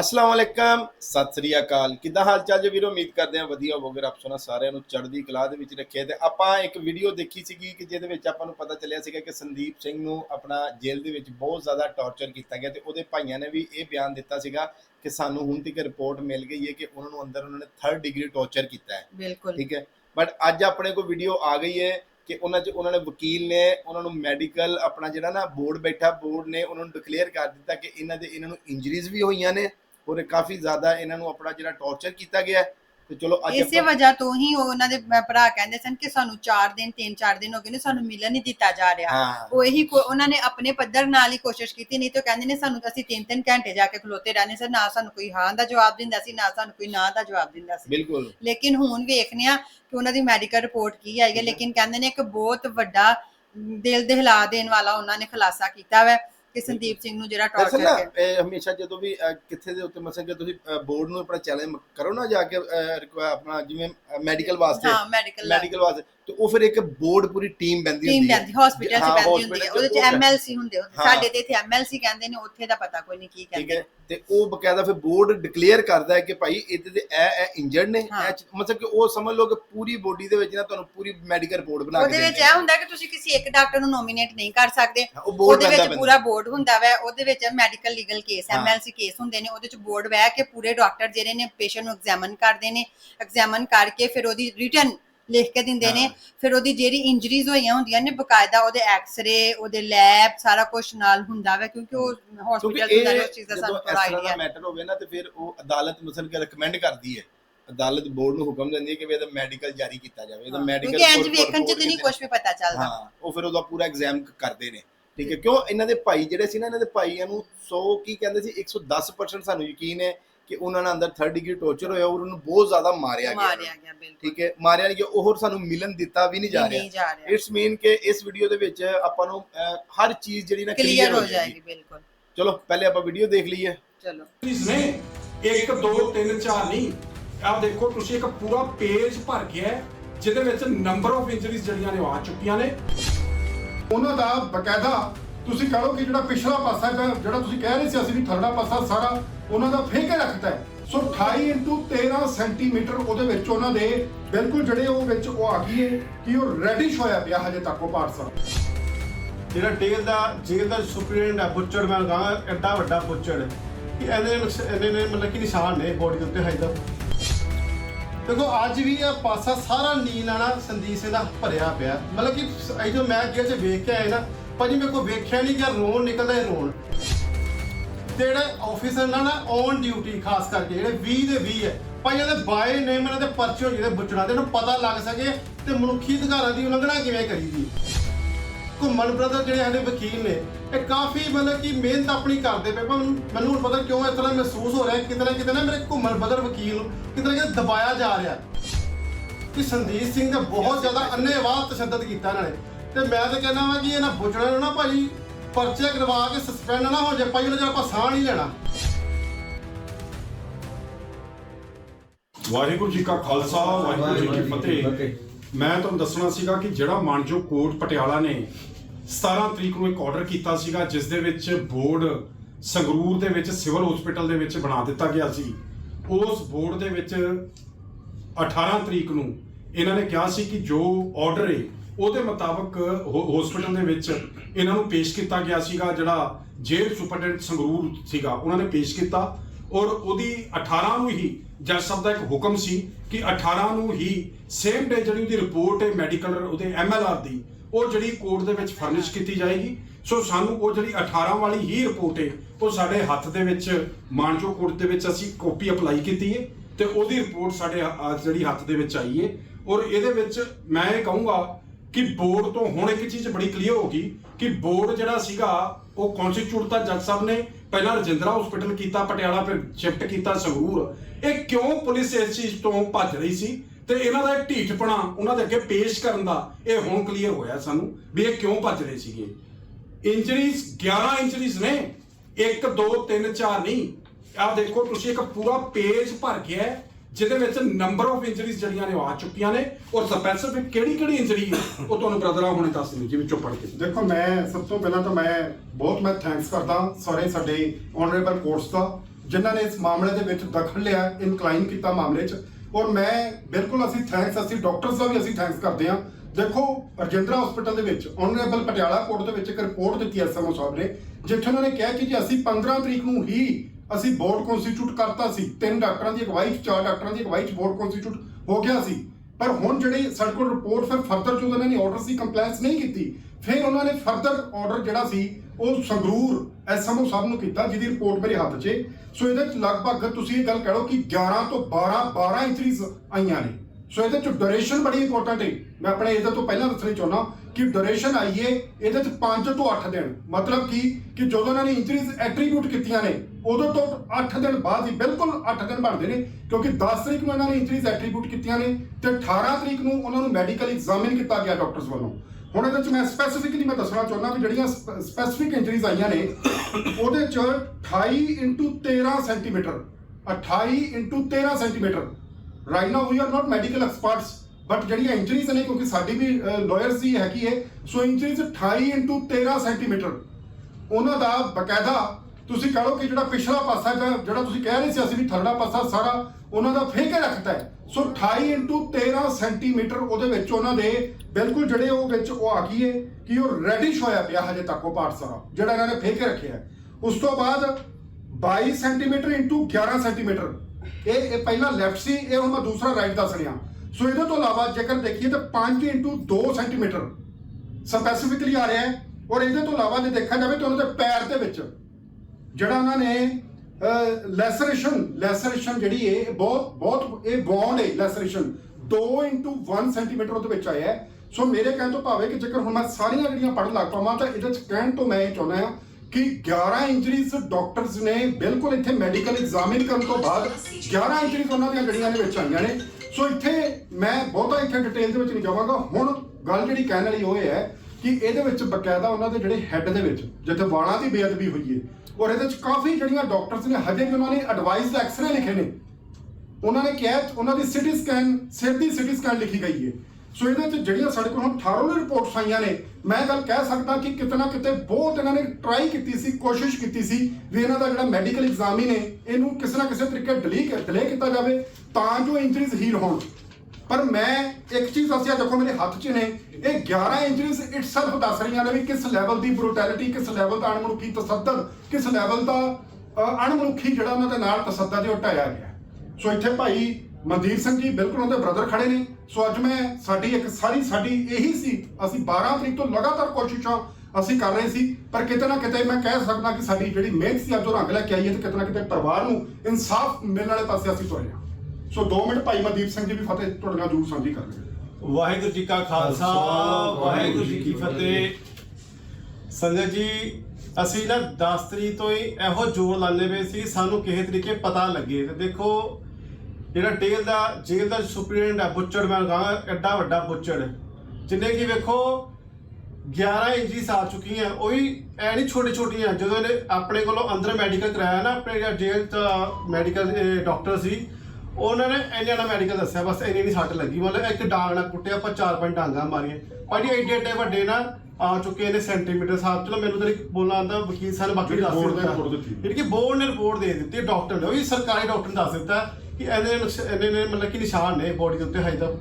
ਅਸਲਾਮ ਵਾਲੇਕਮ ਸਤਿ ਸ੍ਰੀ ਅਕਾਲ। ਕਿੱਦਾਂ ਹਾਲ ਚਾਲ ਜੀ ਵੀਰੋ? ਉਮੀਦ ਕਰਦੇ ਹਾਂ ਵਧੀਆ ਹੋਵੋਗੇ। ਰੱਬ ਸੁਣਾ ਸਾਰਿਆਂ ਨੂੰ ਚੜ੍ਹਦੀ ਕਲਾ ਦੇ ਵਿੱਚ ਰੱਖਿਆ ਤੇ ਆਪਾਂ ਇੱਕ ਵੀਡੀਓ ਦੇਖੀ ਸੀਗੀ ਕਿ ਜਿਹਦੇ ਵਿੱਚ ਆਪਾਂ ਨੂੰ ਪਤਾ ਚੱਲਿਆ ਸੀਗਾ ਕਿ ਸੰਦੀਪ ਸਿੰਘ ਨੂੰ ਆਪਣਾ ਜੇਲ੍ਹ ਦੇ ਵਿੱਚ ਬਹੁਤ ਜ਼ਿਆਦਾ ਟੌਰਚਰ ਕੀਤਾ ਗਿਆ ਤੇ ਉਹਦੇ ਭਾਈਆਂ ਨੇ ਵੀ ਇਹ ਬਿਆਨ ਦਿੱਤਾ ਸੀਗਾ ਕਿ ਸਾਨੂੰ ਹੁਣ ਤੱਕ ਰਿਪੋਰਟ ਮਿਲ ਗਈ ਹੈ ਕਿ ਉਹਨਾਂ ਨੂੰ ਅੰਦਰ ਉਹਨਾਂ ਨੇ 3rd ਡਿਗਰੀ ਟੌਰਚਰ ਕੀਤਾ ਹੈ। ਬਿਲਕੁਲ। ਠੀਕ ਹੈ? ਬਟ ਅੱਜ ਆਪਣੇ ਕੋਲ ਵੀਡੀਓ ਆ ਗਈ ਹੈ ਕਿ ਉਹਨਾਂ ਚ ਉਹਨਾਂ ਨੇ ਵਕੀਲ ਨੇ ਉਹਨਾਂ ਨੂੰ ਮੈਡੀਕਲ ਆਪਣਾ ਜਿਹੜਾ ਨਾ ਬੋਰਡ ਬੈਠਾ ਬੋਰਡ ਨੇ ਉਹਨਾਂ ਨੂੰ ਡਿਕਲੇਅਰ ਕਰ ਦਿੱਤਾ ਕਿ ਇਹਨਾਂ ਦੇ ਇਹਨਾਂ ਨੂੰ ਇੰਜਰੀਜ਼ ਵੀ ਹੋਈਆਂ ਨੇ। ਔਰ ਕਾਫੀ ਜ਼ਿਆਦਾ ਇਹਨਾਂ ਨੂੰ ਆਪਣਾ ਜਿਹੜਾ ਟੌਰਚਰ ਕੀਤਾ ਗਿਆ ਹੈ। ਤੇ ਚਲੋ ਅੱਜ ਇਸੇ ਆਪਾਂ ਵਜ੍ਹਾ ਤੋਂ ਹੀ ਉਹ ਉਹਨਾਂ ਦੇ ਅਹ, ਭਰਾ ਕਹਿੰਦੇ ਸਨ ਕਿ ਸਾਨੂੰ 4 ਦਿਨ 3-4 ਦਿਨ ਹੋ ਗਏ ਨੇ ਸਾਨੂੰ ਮਿਲਣ ਨਹੀਂ ਦਿੱਤਾ ਜਾ ਰਿਹਾ। ਹਾਂ। ਉਹ ਇਹੀ ਕੋ- ਉਹਨਾਂ ਨੇ ਆਪਣੇ ਪੱਧਰ ਨਾਲ ਹੀ ਕੋਸ਼ਿਸ਼ ਕੀਤੀ ਨਹੀਂ ਤਾਂ ਕਹਿੰਦੇ ਨੇ ਸਾਨੂੰ ਅਸੀਂ 3-3 ਘੰਟੇ ਜਾ ਕੇ ਖਲੋਤੇ ਰਹਿੰਦੇ ਸਨ ਨਾ ਸਾਨੂੰ ਕੋਈ ਹਾਂ ਦਾ ਜਵਾਬ ਦਿੰਦਾ ਸੀ ਨਾ ਸਾਨੂੰ ਕੋਈ ਨਾ ਦਾ ਜਵਾਬ ਦਿੰਦਾ ਸੀ। ਬਿਲਕੁਲ। ਲੇਕਿਨ ਹੁਣ ਵੇਖਨੇ ਆ ਕਿ ਉਹਨਾਂ ਦੀ ਮੈਡੀਕਲ ਰਿਪੋਰਟ ਕੀ ਆਈ ਹੈ। ਲੇਕਿਨ ਕਹਿੰਦੇ ਨੇ ਕਿ ਬਹੁਤ ਵੱਡਾ ਦਿਲ ਦਹਿਲਾ ਦੇਣ ਵਾਲਾ ਉਹਨਾਂ ਨੇ ਖੁਲਾਸਾ ਕੀਤਾ ਵੈ। ਕਿ ਸੰਦੀਪ ਸਿੰਘ ਨੂੰ ਜਿਹੜਾ ਨਾ ਟੌਰਚਰ ਇਹ ਹਮੇਸ਼ਾ ਜਦੋਂ ਵੀ ਅਹ, ਕਿੱਥੇ ਦੇ ਉੱਤੇ ਮਸਲ ਕਿ ਤੁਸੀਂ ਬੋਰਡ ਨੂੰ ਆਪਣਾ ਚੈਲੰਜ ਕਰੋ ਨਾ ਜਾ ਕੇ ਅਹ, requ- ਆਪਣਾ ਜਿਵੇਂ ਮੈਡੀਕਲ ਵਾਸਤੇ। ਹਾਂ ਮੈਡੀਕਲ ਮੈਡੀਕਲ ਵਾਸਤੇ। ਤੇ ਉਹ ਫਿਰ ਇੱਕ ਬੋਰਡ ਪੂਰੀ ਟੀਮ ਬੰਦੀ ਟੀਮ ਹੁੰਦੀ ਹੈ। ਪੈਂਦੀ ਹਸਪੀਟਲ 'ਚ ਹਾਂ, ਪੈਂਦੀ hospital ਹੁੰਦੀ ਹੈ। 'ਚ ਉਹਦੇ 'ਚ ਉਹ- ਐਮਐਲਸੀ ਹੁੰਦੇ ਹੁੰਦੇ ਹਾਂ। ਸਾਡੇ ਤੇ ਇੱਥੇ ਐਮਐਲਸੀ ਕਹਿੰਦੇ ਨੇ ਉੱਥੇ ਦਾ ਪਤਾ ਕੋਈ ਨਹੀਂ ਕੀ ਠੀਕ ਕਹਿੰਦੇ ਹੈ। ਤੇ ਉਹ ਬਕਾਇਦਾ ਫਿਰ ਬੋਰਡ ਡਿਕਲੇਅਰ ਕਰਦਾ ਹੈ ਕਿ ਭਾਈ ਇਹਦੇ ਤੇ ਇਹ ਇਹ ਇੰਜਰਡ ਨੇ। ਹਾਂ। ਇਹ ਚ- ਮਤਲਬ ਕਿ ਉਹ ਸਮਝ ਲਓ ਕਿ ਪੂਰੀ ਬੋਡੀ ਦੇ ਵਿੱਚ ਨਾ ਤੁਹਾਨੂੰ ਪੂਰੀ ਮੈਡੀਕਲ ਰਿਪੋਰਟ ਬਣਾ ਕੇ ਉਹਦੇ ਵਿੱਚ ਦਿੰਦੇ ਇਹ ਹੁੰਦਾ ਕਿ ਤੁਸੀਂ ਕਿਸੇ ਇੱਕ ਡਾਕਟਰ ਨੂੰ ਨੋਮੀਨੇਟ ਨਹੀਂ ਕਰ ਸਕਦੇ। ਉਹ ਉਹਦੇ ਬੰਦਾ ਵਿੱਚ ਪੂਰਾ ਬੋਰਡ ਹੁੰਦਾ ਵੈ। ਉਹਦੇ ਵਿੱਚ ਮੈਡੀਕਲ ਲੀਗਲ ਕੇਸ ਹਾਂ। ਐਮਐਲਸੀ ਕੇਸ ਹੁੰਦੇ ਨੇ। ਉਹਦੇ ਚ ਬੋਰਡ ਬਹਿ ਕੇ ਪੂਰੇ ਡਾਕਟਰ ਜਿਹੜੇ ਨੇ ਪੇਸ਼ੈਂਟ ਨੂੰ ਐਗਜ਼ਾਮਨ ਕਰਦੇ ਨੇ। ਐਗਜ਼ਾਮਨ ਕਰਕੇ ਫਿਰ ਉਹਦੀ ਰਿਟਨ ਲਿਖ ਕੇ ਦਿੰਦੇ ਨੇ। ਫਿਰ ਉਹਦੀ ਜਿਹੜੀ ਇੰਜਰੀਜ਼ ਹੋਈਆਂ ਹੁੰਦੀਆਂ ਨੇ ਬਕਾਇਦਾ ਉਹਦੇ ਐਕਸ-ਰੇ ਉਹਦੇ ਲੈਬ ਸਾਰਾ ਕੁਝ ਨਾਲ ਹੁੰਦਾ ਵੈ ਕਿਉਂਕਿ ਉਹ ਹਸਪੀਟਲ ਦਾ ਉਸ ਚੀਜ਼ ਸਾਨੂੰ ਥੋੜਾ ਆਈਡੀਆ ਮੈਟਰ ਹੋਵੇ ਨਾ ਤੇ ਫਿਰ ਉਹ ਅਦਾਲਤ ਮਸਲ ਕੇ ਰეკਮੈਂਡ ਕਰਦੀ ਹੈ। ਅਦਾਲਤ ਬੋਰਡ ਨੂੰ ਹੁਕਮ ਦਿੰਦੀ ਹੈ ਕਿ ਵੀ ਇਹਦਾ ਮੈਡੀਕਲ ਜਾਰੀ ਕੀਤਾ ਜਾਵੇ। ਇਹਦਾ ਮੈਡੀਕਲ ਕਿਉਂਕਿ ਇੰਜ ਵੇਖਣ ਚ ਤੇ ਨਹੀਂ ਕੁਝ ਵੀ ਪਤਾ ਚੱਲਦਾ। ਹਾਂ ਉਹ ਫਿਰ ਉਹਦਾ ਪੂਰਾ ਐਗਜ਼ਾਮ ਕਰਦੇ ਨੇ। ਠੀਕ ਹੈ ਕਿਉਂ? ਇਹਨਾਂ ਦੇ ਭਾਈ ਜਿਹੜੇ ਸੀ ਨਾ ਇਹਨਾਂ ਦੇ ਭਾਈਆਂ ਨੂੰ 100 ਕੀ ਕਹਿੰਦੇ ਸੀ 110% ਸਾਨੂੰ ਯਕੀਨ ਹੈ ਕਿ ਉਹਨਾਂ ਨਾਲ ਅੰਦਰ 3rd ਡਿਗਰੀ ਟੌਰਚਰ ਹੋਇਆ ਔਰ ਉਹਨੂੰ ਬਹੁਤ ਜ਼ਿਆਦਾ ਮਾਰਿਆ ਗਿਆ। ਮਾਰਿਆ ਗਿਆ ਬਿਲਕੁਲ। ਠੀਕ ਹੈ? ਮਾਰਿਆ ਨਹੀਂ ਗਿਆ ਉਹ ਹੋਰ ਸਾਨੂੰ ਮਿਲਣ ਦਿੱਤਾ ਵੀ ਨਹੀਂ ਜਾ ਰਿਹਾ। ਨਹੀਂ ਇਟਸ ਮੀਨ ਕਿ ਇਸ ਵੀਡੀਓ ਦੇ ਵਿੱਚ ਆਪਾਂ ਨੂੰ ਹਰ ਚੀਜ਼ ਜਿਹੜੀ ਨਾ ਕਲੀਅਰ ਹੋ ਜਾਏਗੀ। ਬਿਲਕੁਲ। ਚਲੋ ਪਹਿਲੇ ਆਪਾਂ ਵੀਡੀਓ ਦੇਖ ਲਈਏ। ਚਲੋ। ਇੰਜਰੀਜ਼ ਨੇ 1 2 3 4 ਨਹੀਂ। ਆਹ ਦੇਖੋ ਤੁਸੀਂ ਇੱਕ ਪੂਰਾ ਪੇਜ ਭਰ ਗਿਆ ਹੈ, ਜਿਹਦੇ ਵਿੱਚ ਨੰਬਰ ਆਫ ਇੰਜਰੀਜ਼ ਜਿਹੜੀਆਂ ਨੇ ਆ ਚੁੱਕੀਆਂ ਨੇ। ਉਹਨਾਂ ਦਾ ਬਕਾਇਦਾ ਤੁਸੀਂ ਕਹੋ ਕਿ ਜਿਹੜਾ ਪਿਛਲਾ ਪਾਸਾ ਜਿਹੜਾ ਤੁਸੀਂ ਕਹਿ ਰਹੇ ਸੀ, ਅਸੀਂ ਵੀ ਥਰੜਾ ਪਾਸਾ ਸਾਰਾ, ਉਹਨਾਂ ਦਾ ਫੇਕੇ ਰੱਖਤਾ ਹੈ। ਸੋ 28 ਇੰਟੂ 13 ਸੈਂਟੀਮੀਟਰ ਉਹਦੇ ਵਿੱਚ ਉਹਨਾਂ ਦੇ ਬਿਲਕੁਲ ਜਿਹੜੇ ਉਹ ਵਿੱਚ ਉਹ ਆ ਗਈ ਹੈ ਕਿ ਉਹ ਰੈਡਿਸ਼ ਹੋਇਆ ਪਿਆ ਹਜੇ ਤੱਕ ਉਹ ਪਾਰਟਸ ਜਿਹੜਾ ਜੇਲ੍ਹ ਦਾ ਜੇਲ ਦਾ ਸੁਪਰੀਡੈਂਟ ਹੈ, ਬੁੱਚੜ, ਮੈਂ ਕਹਾਂ ਐਡਾ ਵੱਡਾ ਬੁੱਚੜ। ਕਿ ਇਹਦੇ ਇਹਦੇ ਨੇ ਮਤਲਬ ਕਿ ਨਿਸ਼ਾਨ ਨੇ ਬੋਡੀ ਦੇ ਉੱਤੇ ਹਜੇ ਤੱਕ ਦੇਖੋ, ਅੱਜ ਵੀ ਇਹ ਪਾਸਾ ਸਾਰਾ ਨੀਲ ਆਣਾ ਸੰਦੀਪ ਦਾ ਭਰਿਆ ਪਿਆ। ਮਤਲਬ ਕਿ ਸ- ਇਹ ਜੋ ਮੈਂ ਜੇਲ੍ਹ 'ਚ ਵੇਖ ਕੇ ਆਇਆ ਨਾ ਭਾਜੀ ਮੇਰੇ ਕੋ ਵੇਖਿਆ ਨਹੀਂ ਕਿ ਰੋਣ ਨਿਕਲਦਾ ਹੈ ਰੋਣ। ਤੇ ਜਿਹੜੇ ਆਫੀਸਰ ਨਾਲ ਨਾ ਔਨ ਡਿਊਟੀ ਖਾਸ ਕਰਕੇ ਜਿਹੜੇ 20 ਦੇ 20 ਹੈ, ਭਾਈ ਇਹਦੇ ਬਾਏ ਨੇਮ ਇਹਨਾਂ ਦੇ ਪਰਚੇ ਹੋ ਜਿਹੜੇ ਬੁੱਚੜਾਂ ਦੇ ਨੂੰ ਪਤਾ ਲੱਗ ਸਕੇ ਤੇ ਮਨੁੱਖੀ ਅਧਿਕਾਰਾਂ ਦੀ ਉਲੰਘਣਾ ਕਿਵੇਂ ਕਰੀਦੀ ਘੁੰਮਣ ਬ੍ਰਦਰ ਜਿਹੜੇ ਸਾਡੇ ਵਕੀਲ ਨੇ, ਇਹ ਕਾਫੀ ਮਤਲਬ ਕਿ ਮਿਹਨਤ ਆਪਣੀ ਕਰਦੇ ਪਏ, ਪਰ ਮੈਨੂੰ ਹੁਣ ਪਤਾ ਕਿਉਂ ਇਸ ਤਰ੍ਹਾਂ ਮਹਿਸੂਸ ਹੋ ਰਿਹਾ ਕਿਤੇ ਨਾ ਕਿਤੇ ਨਾ ਮੇਰੇ ਘੁੰਮਣ ਬ੍ਰਦਰ ਵਕੀਲ ਨੂੰ ਕਿਤੇ ਨਾ ਕਿਤੇ ਦਬਾਇਆ ਜਾ ਰਿਹਾ। ਕਿ ਸੰਦੀਪ ਸਿੰਘ ਨੇ ਬਹੁਤ ਜ਼ਿਆਦਾ ਅੰਨੇਵਾਹ ਤਸ਼ੱਦਦ ਕੀਤਾ ਇਹਨਾਂ ਨੇ। ਤੇ ਮੈਂ ਤਾਂ ਕਹਿੰਦਾ ਵਾਂ ਕਿ ਇਹਨਾਂ ਬੁੱਚੜਾਂ ਨੂੰ ਨਾ ਭਾਜੀ ਪਰਚੇ ਕਰਵਾ ਕੇ ਸਸਪੈਂਡ ਨਾ ਹੋ ਜਾਏ ਭਾਈ ਉਹਨਾਂ ਜਿਹੜਾ ਆਪਾਂ ਸਾਹ ਨਹੀਂ ਲੈਣਾ। ਵਾਹਿਗੁਰੂ ਜੀ ਕਾ ਖਾਲਸਾ ਵਾਹਿਗੁਰੂ ਜੀ ਕੀ ਫਤਿਹ। ਮੈਂ ਤੁਹਾਨੂੰ ਦੱਸਣਾ ਸੀਗਾ ਕਿ ਜਿਹੜਾ ਮਾਨਜੋ ਕੋਰਟ ਪਟਿਆਲਾ ਨੇ 17 ਤਰੀਕ ਨੂੰ ਇੱਕ ਆਰਡਰ ਕੀਤਾ ਸੀਗਾ ਜਿਸ ਦੇ ਵਿੱਚ ਬੋਰਡ ਸੰਗਰੂਰ ਦੇ ਵਿੱਚ ਸਿਵਲ ਹਸਪੀਟਲ ਦੇ ਵਿੱਚ ਬਣਾ ਦਿੱਤਾ ਗਿਆ ਸੀ। ਉਸ ਬੋਰਡ ਦੇ ਵਿੱਚ 18 ਤਰੀਕ ਨੂੰ ਇਹਨਾਂ ਨੇ ਕਿਹਾ ਸੀ ਕਿ ਜੋ ਆਰਡਰ ਹੈ ਉਹਦੇ ਮੁਤਾਬਕ ਹਸਪੀਟਲ ਦੇ ਵਿੱਚ ਇਹਨਾਂ ਨੂੰ ਪੇਸ਼ ਕੀਤਾ ਗਿਆ ਸੀਗਾ, ਜਿਹੜਾ ਜੇਲ੍ਹ ਸੁਪਰਡੈਂਟ ਸੰਗਰੂਰ ਸੀਗਾ, ਉਹਨਾਂ ਨੇ ਪੇਸ਼ ਕੀਤਾ। ਔਰ ਉਹਦੀ 18 ਨੂੰ ਹੀ ਜੱਜ ਸਾਹਿਬ ਦਾ ਇੱਕ ਹੁਕਮ ਸੀ ਕਿ 18 ਨੂੰ ਹੀ ਸੇਮ ਡੇ ਜਿਹੜੀ ਉਹਦੀ ਰਿਪੋਰਟ ਹੈ ਮੈਡੀਕਲ ਉਹਦੇ ਐਮਐਲਆਰ ਦੀ, ਉਹ ਜਿਹੜੀ ਕੋਰਟ ਦੇ ਵਿੱਚ ਫਰਨਿਸ਼ ਕੀਤੀ ਜਾਏਗੀ। ਸੋ ਸਾਨੂੰ ਉਹ ਜਿਹੜੀ 18 ਵਾਲੀ ਹੀ ਰਿਪੋਰਟ ਹੈ, ਉਹ ਸਾਡੇ ਹੱਥ ਦੇ ਵਿੱਚ ਮਾਨਜੋ ਕੋਰਟ ਦੇ ਵਿੱਚ ਅਸੀਂ ਕਾਪੀ ਅਪਲਾਈ ਕੀਤੀ ਹੈ ਤੇ ਉਹਦੀ ਰਿਪੋਰਟ ਸਾਡੇ ਜਿਹੜੀ ਹੱਥ ਦੇ ਵਿੱਚ ਆਈ ਹੈ। ਔਰ ਇਹਦੇ ਵਿੱਚ ਮੈਂ ਇਹ ਕਹੂੰਗਾ ਕਿ ਬੋਰਡ ਤੋਂ ਹੁਣ ਇੱਕ ਚੀਜ਼ ਬੜੀ ਕਲੀਅਰ ਹੋ ਗਈ ਕਿ ਬੋਰਡ ਜਿਹੜਾ ਸੀਗਾ ਉਹ ਕਨਸਟੀਟਿਊਟ ਦਾ ਜੱਜ ਸਾਹਿਬ ਨੇ ਪਹਿਲਾਂ ਰਜਿੰਦਰਾ ਹਸਪੀਟਲ ਕੀਤਾ ਪਟਿਆਲਾ ਫਿਰ ਸ਼ਿਫਟ ਕੀਤਾ ਸੰਗਰੂਰ। ਇਹ ਕਿਉਂ ਪੁਲਿਸ ਇਸ ਚੀਜ਼ ਤੋਂ ਭੱਜ ਰਹੀ ਸੀ? ਤੇ ਇਹਨਾਂ ਦਾ ਢੀਠਪਣਾ ਉਹਨਾਂ ਦੇ ਅੱਗੇ ਪੇਸ਼ ਕਰਨ ਦਾ ਇਹ ਹੁਣ ਕਲੀਅਰ ਹੋਇਆ ਸਾਨੂੰ ਵੀ ਇਹ ਕਿਉਂ ਭੱਜ ਰਹੇ ਸੀਗੇ। ਇੰਜਰੀਜ਼ 11 ਇੰਜਰੀਜ਼ ਨੇ। 1 2 3 4 ਨਹੀਂ। ਆਹ ਦੇਖੋ ਤੁਸੀਂ ਇੱਕ ਪੂਰਾ ਪੇਜ ਭਰ ਗਿਆ ਹੈ, ਜਿਹਦੇ ਵਿੱਚ ਨੰਬਰ ਆਫ ਇੰਜਰੀਜ਼ ਜਿਹੜੀਆਂ ਨੇ ਉਹ ਆ ਚੁੱਕੀਆਂ ਨੇ। ਔਰ ਸਪੈਸੀਫਿਕ ਕਿਹੜੀ ਕਿਹੜੀ ਇੰਜਰੀ ਹੈ, ਉਹ ਤੁਹਾਨੂੰ ਬ੍ਰਦਰਾਂ ਹੁਣੇ ਦੱਸ ਦਿੰਦੇ ਜੀ ਚੋਂ ਪੜ ਕੇ ਦੇਖੋ, ਮੈਂ ਸਭ ਤੋਂ ਪਹਿਲਾਂ ਤਾਂ ਮੈਂ ਬਹੁਤ ਮੈਂ ਥੈਂਕਸ ਕਰਦਾ ਸਾਰੇ ਸਾਡੇ ਆਨਰੇਬਲ ਕੋਰਟਸ ਦਾ, ਜਿਨ੍ਹਾਂ ਨੇ ਇਸ ਮਾਮਲੇ ਦੇ ਵਿੱਚ ਦਖਲ ਲਿਆ ਇਨਕਲਾਈਨ ਕੀਤਾ ਮਾਮਲੇ 'ਚ। ਔਰ ਮੈਂ ਬਿਲਕੁਲ ਅਸੀਂ ਥੈਂਕਸ ਅਸੀਂ ਡਾਕਟਰਸ ਦਾ ਵੀ ਅਸੀਂ ਥੈਂਕਸ ਕਰਦੇ ਹਾਂ। ਦੇਖੋ, ਰਜਿੰਦਰਾ ਹਸਪੀਟਲ ਦੇ ਵਿੱਚ ਆਨਰੇਬਲ ਪਟਿਆਲਾ ਕੋਰਟ ਦੇ ਵਿੱਚ ਇੱਕ ਰਿਪੋਰਟ ਦਿੱਤੀ ਐਸਐਮਓ ਸਾਹਿਬ ਨੇ, ਜਿੱਥੇ ਉਹਨਾਂ ਨੇ ਕਿਹਾ ਕਿ ਜੀ ਅਸੀਂ 15 ਤਰੀਕ ਨੂੰ ਹੀ ਅਸੀਂ ਬੋਰਡ ਕਨਸਟੀਟਿਊਟ ਕਰਤਾ ਸੀ। ਤਿੰਨ ਡਾਕਟਰਾਂ ਦੀ ਅਗਵਾਈ 'ਚ ਚਾਰ ਡਾਕਟਰਾਂ ਦੀ ਅਗਵਾਈ 'ਚ ਬੋਰਡ ਕਨਸਟੀਟਿਊਟ ਹੋ ਗਿਆ ਸੀ। ਪਰ ਹੁਣ ਜਿਹੜੇ ਸਾਡੇ ਕੋਲ ਰਿਪੋਰਟ ਫਿਰ ਫਰਦਰ ਜੋ ਉਹਨਾਂ ਨੇ ਆਰਡਰ ਸੀ ਕੰਪਲਾਈਂਸ ਨਹੀਂ ਕੀਤੀ। ਫਿਰ ਉਹਨਾਂ ਨੇ ਫਰਦਰ ਆਰਡਰ ਜਿਹੜਾ ਸੀ, ਉਹ ਸੰਗਰੂਰ ਐਸਐਮਓ ਸਾਹਿਬ ਨੂੰ ਕੀਤਾ, ਜਿਹਦੀ ਰਿਪੋਰਟ ਮੇਰੇ ਹੱਥ 'ਚ। ਸੋ ਇਹਦੇ 'ਚ ਲਗਭਗ ਤੁਸੀਂ ਇਹ ਗੱਲ ਕਹਿ ਲਓ ਕਿ 11 ਤੋਂ 12 12 ਇੰਟਰੀਜ਼ ਆਈਆਂ ਨੇ। ਸੋ ਇਹਦੇ 'ਚ ਡਿਊਰੇਸ਼ਨ ਬੜੀ ਇੰਪੋਰਟੈਂਟ ਹੈ। ਮੈਂ ਆਪਣੇ ਇਹਦੇ ਤੋਂ ਪਹਿਲਾਂ ਦੱਸਣਾ ਚਾਹੁੰਦਾ ਕਿ ਡਿਊਰੇਸ਼ਨ ਆਈਏ, ਇਹਦੇ 'ਚ 5 ਤੋਂ 8 ਦਿਨ। ਮਤਲਬ ਕਿ ਕਿ ਜਦੋਂ ਉਹਨਾਂ ਨੇ ਇੰਜਰੀਜ਼ ਐਟਰੀਬਿਊਟ ਕੀਤੀਆਂ ਨੇ, ਉਦੋਂ ਤੋਂ 8 ਦਿਨ ਬਾਅਦ ਹੀ ਬਿਲਕੁਲ 8 ਦਿਨ ਬਣਦੇ ਨੇ, ਕਿਉਂਕਿ 10 ਤਰੀਕ ਨੂੰ ਇਹਨਾਂ ਨੇ ਇੰਜਰੀਜ਼ ਐਟਰੀਬਿਊਟ ਕੀਤੀਆਂ ਨੇ ਤੇ 18 ਤਰੀਕ ਨੂੰ ਉਹਨਾਂ ਨੂੰ ਮੈਡੀਕਲ ਐਗਜ਼ਾਮਿਨ ਕੀਤਾ ਗਿਆ ਡਾਕਟਰਸ ਵੱਲੋਂ। ਹੁਣ ਇਹਦੇ 'ਚ ਮੈਂ ਸਪੈਸੀਫਿਕਲੀ ਮੈਂ ਦੱਸਣਾ ਚਾਹੁੰਦਾ ਵੀ ਜਿਹੜੀਆਂ ਸਪੈਸੀਫਿਕ ਇੰਜਰੀਜ਼ ਆਈਆਂ ਨੇ, ਉਹਦੇ 'ਚ 28 into 13 centimetre 28 into 13 centimetre right now we are not medical experts but ਜਿਹੜੀਆਂ ਇੰਜਰੀਜ਼ ਨੇ, ਕਿਉਂਕਿ ਸਾਡੀ ਵੀ ਲਾਇਰਸ ਦੀ ਹੈਗੀ ਹੈ ਸੋ ਇੰਜਰੀਜ਼ 28 into 13 ਸੈਂਟੀਮੀਟਰ ਉਹਨਾਂ ਦਾ ਬਕਾਇਦਾ, ਤੁਸੀਂ ਕਹ ਲਓ ਕਿ ਜਿਹੜਾ ਪਿਛਲਾ ਪਾਸਾ ਹੈਗਾ ਜਿਹੜਾ ਤੁਸੀਂ ਕਹਿ ਰਹੇ ਸੀ, ਅਸੀਂ ਵੀ ਥਰੜਾ ਪਾਸਾ ਸਾਰਾ, ਉਹਨਾਂ ਦਾ ਫੇਕੇ ਰੱਖਤਾ ਹੈ। ਸੋ 28 into 13 ਸੈਂਟੀਮੀਟਰ ਉਹਦੇ ਵਿੱਚ ਉਹਨਾਂ ਦੇ, ਬਿਲਕੁਲ ਜਿਹੜੇ ਉਹ ਵਿੱਚ ਉਹ ਆ ਗਈ ਹੈ ਕਿ ਉਹ ਰੈਡਿਸ਼ ਹੋਇਆ ਪਿਆ ਹਜੇ ਤੱਕ ਉਹ ਪਾਰਟ ਸਾਰਾ, ਜਿਹੜਾ ਇਹਨਾਂ ਨੇ ਫੇਕੇ ਰੱਖਿਆ ਉਸ ਤੋਂ ਬਾਅਦ 22 ਸੈਂਟੀਮੀਟਰ into 11 ਸੈਂਟੀਮੀਟਰ ਇਹ ਇਹ ਪਹਿਲਾਂ ਲੈਫਟ ਸੀ, ਇਹ ਹੁਣ ਮੈਂ ਦੂਸਰਾ ਰਾਈਟ ਦੱਸ ਰਿਹਾ। ਸੋ ਇਹਦੇ ਤੋਂ ਇਲਾਵਾ ਜੇਕਰ ਦੇਖੀਏ ਤਾਂ 5 into 2 ਸੈਂਟੀਮੀਟਰ ਸਪੈਸੀਫਿਕਲੀ ਆ ਰਿਹਾ ਹੈ। ਔਰ ਇਹਦੇ ਤੋਂ ਇਲਾਵਾ ਜੇ ਦੇਖਿਆ ਜਾਵੇ ਤਾਂ ਉਹਨਾਂ ਦੇ ਪੈਰ ਦੇ ਵਿੱਚ, ਜਿਹੜਾ ਉਹਨਾਂ ਨੇ ਲੈਸਰੇਸ਼ਨ ਲੈਸਰੇਸ਼ਨ ਜਿਹੜੀ ਹੈ ਇਹ ਬਹੁਤ ਬਹੁਤ, ਇਹ ਬੌਂਡ ਹੈ ਲੈਸਰੇਸ਼ਨ 2 1 ਸੈਂਟੀਮੀਟਰ ਉਹਦੇ ਵਿੱਚ ਆਇਆ ਹੈ। ਸੋ ਮੇਰੇ ਕਹਿਣ ਤੋਂ ਭਾਵੇਂ ਕਿ ਜੇਕਰ ਹੁਣ ਮੈਂ ਸਾਰੀਆਂ ਜਿਹੜੀਆਂ ਪੜ੍ਹਨ ਲੱਗ ਪਾਵਾਂ ਤਾਂ ਇਹਦੇ ਚ ਕਹਿਣ ਤੋਂ ਮੈਂ ਇਹ ਚਾਹੁੰਦਾ ਹਾਂ ਕਿ 11 ਇੰਜਰੀਜ਼ ਡਾਕਟਰਸ ਨੇ ਬਿਲਕੁਲ ਇੱਥੇ ਮੈਡੀਕਲ ਐਗਜ਼ਾਮਿਨ ਕਰਨ ਤੋਂ ਬਾਅਦ 11 ਇੰਜਰੀਜ਼ ਉਹਨਾਂ ਦੀਆਂ ਗੱਡੀਆਂ ਦੇ ਵਿੱਚ ਆਈਆਂ ਨੇ। ਸੋ ਇੱਥੇ ਮੈਂ ਬਹੁਤਾ ਇੱਥੇ ਡਿਟੇਲ ਦੇ ਵਿੱਚ ਨਹੀਂ ਜਾਵਾਂਗਾ। ਹੁਣ ਗੱਲ ਜਿਹੜੀ ਕਹਿਣ ਵਾਲੀ ਉਹ ਇਹ ਹੈ ਕਿ ਇਹਦੇ ਵਿੱਚ ਬਕਾਇਦਾ ਉਹਨਾਂ ਦੇ ਜਿਹੜੇ ਹੈੱਡ ਦੇ ਵਿੱਚ, ਜਿੱਥੇ ਵਾਲਾਂ ਦੀ ਬੇਅਦਬੀ ਹੋਈ ਹੈ, ਔਰ ਇਹਦੇ ਵਿੱਚ ਕਾਫੀ ਜਿਹੜੀਆਂ ਡਾਕਟਰਸ ਨੇ, ਹਜੇ ਵੀ ਉਹਨਾਂ ਨੇ ਐਡਵਾਈਸ ਐਕਸਰੇ ਲਿਖੇ ਨੇ। ਉਹਨਾਂ ਨੇ ਕਿਹਾ, ਉਹਨਾਂ ਦੀ ਸਿਟੀ ਸਕੈਨ ਸਿਰ ਦੀ ਸਿਟੀ ਸਕੈਨ ਲਿਖੀ ਗਈ ਹੈ। ਸੋ ਇਹਨਾਂ 'ਚ ਜਿਹੜੀਆਂ ਸਾਡੇ ਕੋਲ ਹੁਣ 18 ਨੇ ਰਿਪੋਰਟਸ ਆਈਆਂ ਨੇ, ਮੈਂ ਗੱਲ ਕਹਿ ਸਕਦਾ ਕਿ ਕਿਤੇ ਨਾ ਕਿਤੇ ਬਹੁਤ ਇਹਨਾਂ ਨੇ ਟਰਾਈ ਕੀਤੀ ਸੀ, ਕੋਸ਼ਿਸ਼ ਕੀਤੀ ਸੀ ਵੀ ਇਹਨਾਂ ਦਾ ਜਿਹੜਾ ਮੈਡੀਕਲ ਐਗਜ਼ਾਮ ਹੀ ਨੇ, ਇਹਨੂੰ ਕਿਸੇ ਨਾ ਕਿਸੇ ਤਰੀਕੇ ਡਿਲੇ ਡਿਲੇ ਕੀਤਾ ਜਾਵੇ ਤਾਂ ਜੋ ਇੰਜਰੀਜ਼ ਹੀਲ ਹੋਣ। ਪਰ ਮੈਂ ਇੱਕ ਚੀਜ਼ ਦੱਸਿਆ, ਦੇਖੋ ਮੇਰੇ ਹੱਥ 'ਚ ਨੇ, ਇਹ 11 ਇੰਜਰੀਜ਼ ਇਟਸੈਲਫ ਦੱਸ ਰਹੀਆਂ ਨੇ ਵੀ ਕਿਸ ਲੈਵਲ ਦੀ ਬਰੂਟੈਲਿਟੀ ਕਿਸ ਲੈਵਲ ਦਾ ਅਣਮਨੁੱਖੀ ਤਸੱਦਦ, ਕਿਸ ਲੈਵਲ ਦਾ ਅਣਮਨੁੱਖੀ ਜਿਹੜਾ ਉਹਨਾਂ ਦੇ ਨਾਲ ਤਸੱਦਦ ਹੈ, ਉਹ ਢਾਇਆ ਗਿਆ। ਸੋ ਇੱਥੇ ਭਾਈ ਮਨਦੀਪ ਸਿੰਘ ਜੀ ਬਿਲਕੁਲ ਉਹਦੇ ਬ੍ਰਦਰ ਖੜੇ ਨੇ। ਸੋ ਅੱਜ ਮੈਂ ਸਾਡੀ ਇੱਕ ਸਾਰੀ ਸਾਡੀ ਇਹੀ ਸੀ ਅਸੀਂ 12 ਤਰੀਕ ਤੋਂ ਲਗਾਤਾਰ ਕੋਸ਼ਿਸ਼ਾਂ ਅਸੀਂ ਕਰ ਰਹੇ ਸੀ ਪਰ ਕਿਤੇ ਨਾ ਕਿਤੇ ਮੈਂ ਕਹਿ ਸਕਦਾ ਕਿ ਸਾਡੀ ਜਿਹੜੀ ਮਿਹਨਤ ਸੀ ਅੱਜ ਉਹ ਰੰਗ ਲੈ ਕੇ ਆਈ ਹੈ ਤੇ ਕਿਤੇ ਨਾ ਕਿਤੇ ਪਰਿਵਾਰ ਨੂੰ ਇਨਸਾਫ ਮਿਲਣ ਵਾਲੇ ਪਾਸੇ ਅਸੀਂ ਤੁਰੇ ਹਾਂ। ਸੋ 2 ਮਿੰਟ ਭਾਈ ਮਨਦੀਪ ਸਿੰਘ ਜੀ ਵੀ ਫਤਿਹ ਤੁਹਾਡੇ ਨਾਲ ਜਰੂਰ ਸਾਂਝੀ ਕਰਨਗੇ ਵਾਹਿਗੁਰੂ ਜੀ ਕਾ ਖਾਲਸਾ ਵਾਹਿਗੁਰੂ ਜੀ ਕੀ ਫਤਿਹ। ਸੰਗਤ ਜੀ ਅਸੀਂ ਨਾ 10 ਤਰੀਕ ਤੋਂ ਹੀ ਇਹੋ ਜੋਰ ਲਾਉਂਦੇ ਪਏ ਸੀ ਸਾਨੂੰ ਕਿਸੇ ਤਰੀਕੇ ਪਤਾ ਲੱਗੇ। ਤੇ ਦੇਖੋ ਜਿਹੜਾ ਟੇਲ ਦਾ ਜੇਲ੍ਹ ਦਾ ਸੁਪਰੀਡੈਂਟ ਹੈ ਬੁੱਚੜ ਮੈਂ ਕਹਾਂਗਾ ਐਡਾ ਵੱਡਾ ਬੁੱਚੜ। ਜਿੰਨੇ ਕੀ ਵੇਖੋ 11 ਇੰਚੀਸ ਆ ਚੁੱਕੀਆਂ ਉਹ ਵੀ ਐ ਨਹੀਂ ਛੋਟੀ ਛੋਟੀਆਂ ਜਦੋਂ ਇਹਨੇ ਆਪਣੇ ਕੋਲੋਂ ਅੰਦਰ ਮੈਡੀਕਲ ਕਰਾਇਆ ਨਾ ਆਪਣੇ ਜਿਹੜਾ ਜੇਲ੍ਹ ਦਾ ਮੈਡੀਕਲ ਡਾਕਟਰ ਸੀ ਉਹਨਾਂ ਨੇ ਇੰਨੇ ਨਾਲ ਮੈਡੀਕਲ ਦੱਸਿਆ ਬਸ ਇੰਨੀ ਨਹੀਂ ਸੱਟ ਲੱਗੀ। ਮਤਲਬ ਇੱਕ ਡਾਂਗ ਨਾਲ ਕੁੱਟਿਆ ਆਪਾਂ ਚਾਰ ਪੰਜ ਡਾਂਗਾਂ ਮਾਰੀਆਂ। ਭਾਜੀ ਐਡੇ ਐਡੇ ਵੱਡੇ ਨਾ ਆ ਚੁੱਕੇ ਨੇ ਸੈਂਟੀਮੀਟਰ ਸਾਹਿਬ ਚਲੋ ਮੈਨੂੰ ਤਾਂ ਬੋਲਣਾ ਆਂਦਾ ਵਕੀਲ ਸਾਹਿਬ ਨੇ ਬਾਕੀ ਦੱਸ ਨੇ ਦਿੱਤੀ। ਜਿਹੜੀ ਕਿ ਬੋਰਡ ਨੇ ਰਿਪੋਰਟ ਦੇ ਦਿੱਤੀ ਡਾਕਟਰ ਨੇ ਉਹ ਵੀ ਸਰਕਾਰੀ ਡਾਕਟਰ ਨੇ ਦੱਸ ਦਿੱਤਾ। ਕਿ ਇਹਦੇ ਨੁਕਸ- ਇਹਦੇ ਨੇ ਮਤਲਬ ਕਿ ਨਿਸ਼ਾਨ ਨੇ ਬੋਡੀ ਦੇ ਉੱਤੇ ਹਜੇ ਤੱਕ।